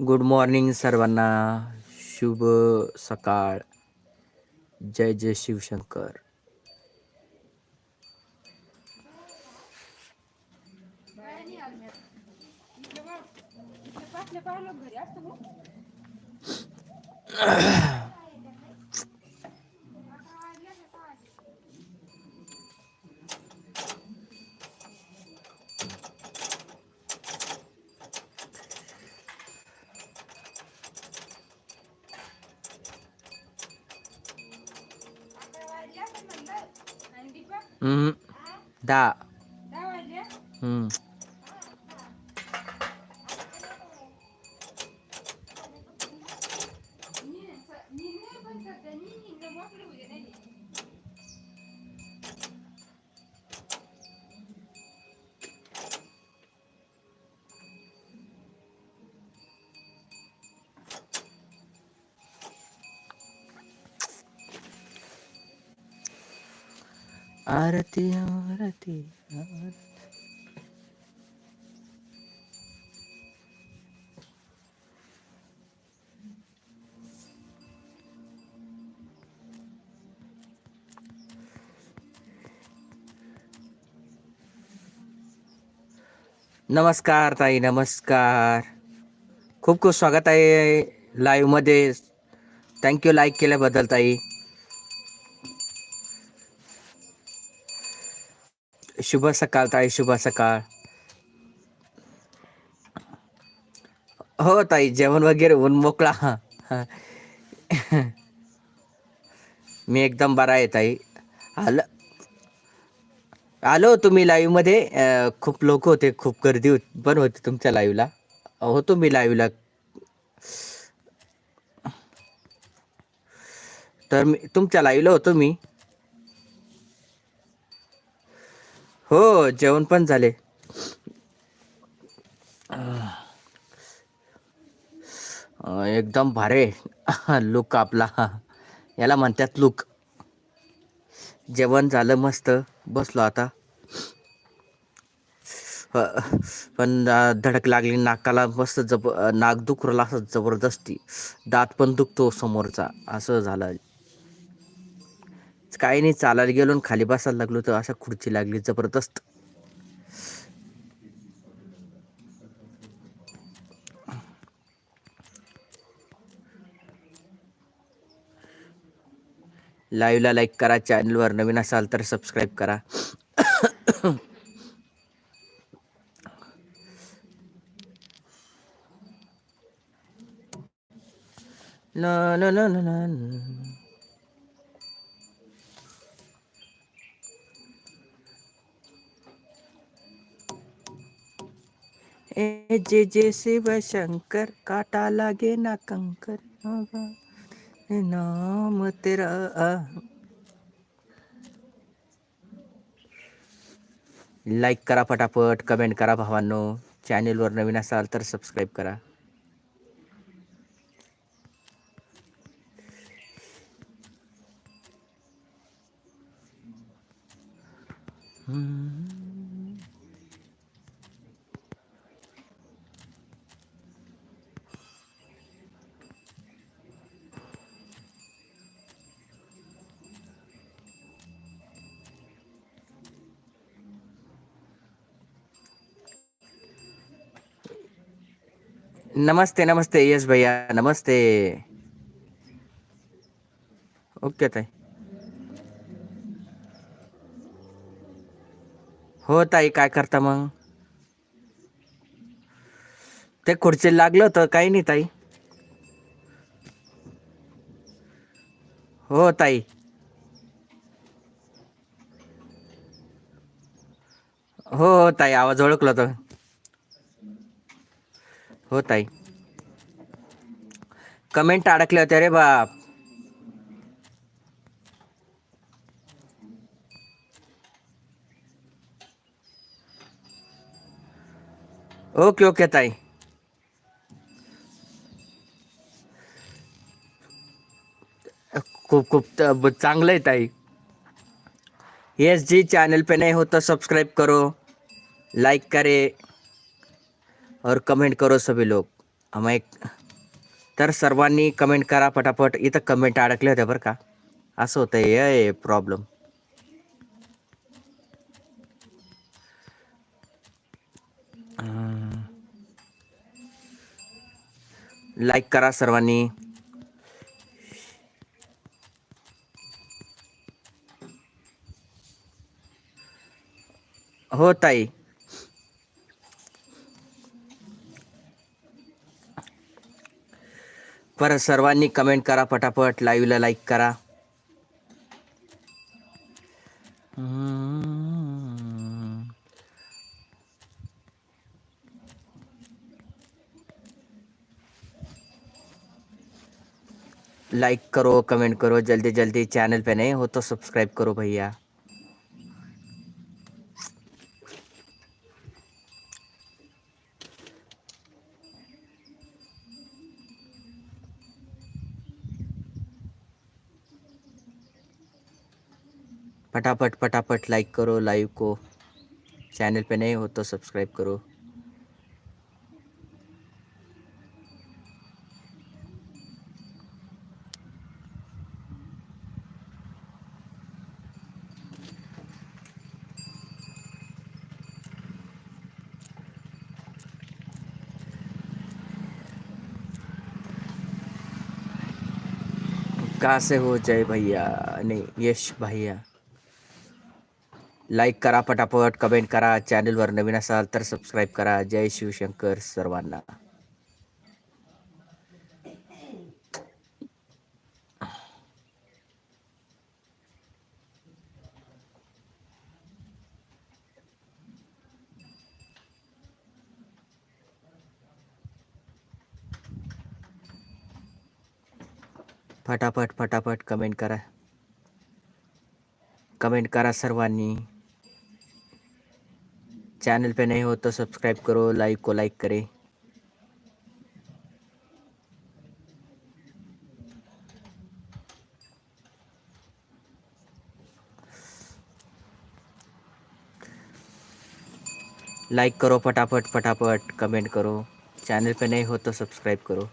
Good morning सर्वांना. शुभ सकाळ. जय जय शिवशंकर. घरी. Mm-hmm. దా आरती आरती आरती. नमस्कार ताई, नमस्कार. खूप खूप स्वागत आहे लाईव्ह मध्ये. थँक्यू लाईक केल्याबद्दल ताई. शुभ सकाळ ताई. शुभ सकाळ. हो ताई. जेवण वगैरे होऊन मोकळा. मी एकदम बरा आहे ताई. आलं आलो तुम्ही लाईव्हमध्ये. खूप लोक होते खूप गर्दी पण होती तुमच्या लाईव्हला होतो मी लाईव्हला तर मी तुमच्या लाईव्हला होतो मी. हो जेवण पण झाले. एकदम भारे लुक आपला. याला म्हणतात लुक. जेवण झालं मस्त बसलो आता. पण धडक लागली नाकाला मस्त जब नाक दुखरला असं जबरदस्ती. दात पण दुखतो समोरचा असं झालं. काही नाही चालायला गेलो आणि खाली बसायला लागलो तर अशा खुर्ची लागली जबरदस्त. लाईव्हला लाईक करा चॅनलवर नवीन असाल तर सबस्क्राईब करा. ला ला ला ला ला ए जे जे शिव शंकर काटा लागे ना कंकर. नाम तेरा लाईक करा पटापट कमेंट करा भावांनो. चॅनेलवर नवीन असाल तर सबस्क्राईब करा. hmm. नमस्ते नमस्ते यस भैया नमस्ते। ओके ताई। हो ताई काय करता मग? ते खुर्चीला लागलं होतं काही नाही ताई. हो ताई. हो हो ताई आवाज ओळखला होता. हो ताई. कमेंट अडकले होते रे बाप. ओके ओके ताई. खूप खूप चांगलं आहे ताई. यस जी चैनल पे नहीं हो तो सब्सक्राइब करो. लाइक करे. और कमेंट करो सभी लोग। आम्ही एक तर सर्वांनी कमेंट करा पटापट। इथं कमेंट अडकले होते बरं का? असं होतं हे प्रॉब्लेम लाईक करा सर्वांनी. हो ताई. परत सर्वांनी कमेंट करा पटापट लाईव्हला लाईक करा. लाइक करो, कमेंट करो जल्दी जल्दी चैनल पे नहीं हो तो सब्सक्राइब करो भैया. फटाफट फटाफट लाइक करो लाइव को। चैनल पे नहीं हो तो सब्सक्राइब करो। कहाँ से हो जय भैया? नहीं, यश भैया। लाईक करा, पटापट कमेंट करा चैनल चॅनलवर नवीन असाल तर सबस्क्राईब करा. जय शिवशंकर सर्वांना. फटाफट फटाफट कमेंट करा. कमेंट करा सर्वांनी. चैनल पे नहीं हो तो सब्सक्राइब करो, लाइक को लाइक करें। लाइक करो फटाफट फटाफट, कमेंट करो। चैनल पे नहीं हो तो सब्सक्राइब करो।